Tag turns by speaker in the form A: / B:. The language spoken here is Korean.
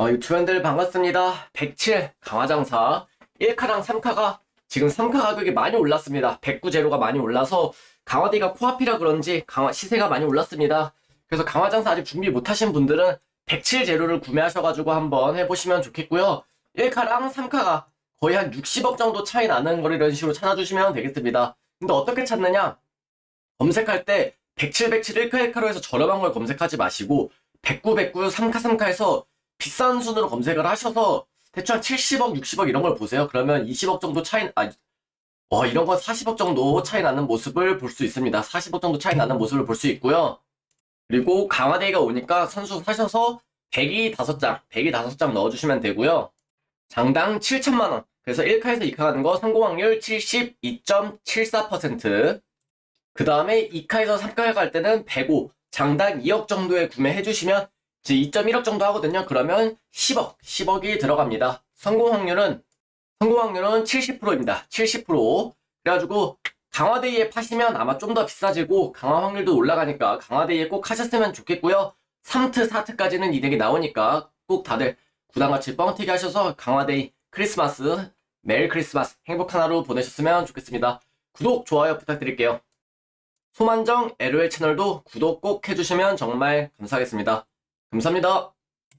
A: 어, 유튜브분들 반갑습니다. 107 강화장사 1카랑 3카가 지금 3카 가격이 많이 올랐습니다. 109 제로가 많이 올라서 강화대가 코앞이라 그런지 강화 시세가 많이 올랐습니다. 그래서 강화장사 아직 준비 못하신 분들은 107 제로를 구매하셔가지고 한번 해보시면 좋겠고요. 1카랑 3카가 거의 한 60억 정도 차이 나는 걸 이런 식으로 찾아주시면 되겠습니다. 근데 어떻게 찾느냐? 검색할 때 107, 107, 1카, 1카로 해서 저렴한 걸 검색하지 마시고 109, 109, 3카, 3카에서 비싼 순으로 검색을 하셔서 대충 한 70억, 60억 이런 걸 보세요. 그러면 20억 정도 차이, 아, 와, 이런 건 40억 정도 차이 나는 모습을 볼 수 있습니다. 40억 정도 차이 나는 모습을 볼 수 있고요. 그리고 강화대가 오니까 선수 사셔서 100이 5장, 100이 5장 넣어주시면 되고요. 장당 7천만원. 그래서 1카에서 2카 가는 거 성공 확률 72.74%. 그 다음에 2카에서 3카 갈 때는 105, 장당 2억 정도에 구매해 주시면 이제 2.1억 정도 하거든요. 그러면 10억, 10억이 들어갑니다. 성공 확률은 성공 확률은 70%입니다. 70%. 그래가지고 강화데이에 파시면 아마 좀 더 비싸지고 강화 확률도 올라가니까 강화데이에 꼭 하셨으면 좋겠고요. 3트, 4트까지는 이득이 나오니까 꼭 다들 구단같이 뻥튀기 하셔서 강화데이 크리스마스 메리 크리스마스 행복한 하루 보내셨으면 좋겠습니다. 구독, 좋아요 부탁드릴게요. 소만정 LOL 채널도 구독 꼭 해주시면 정말 감사하겠습니다. 감사합니다.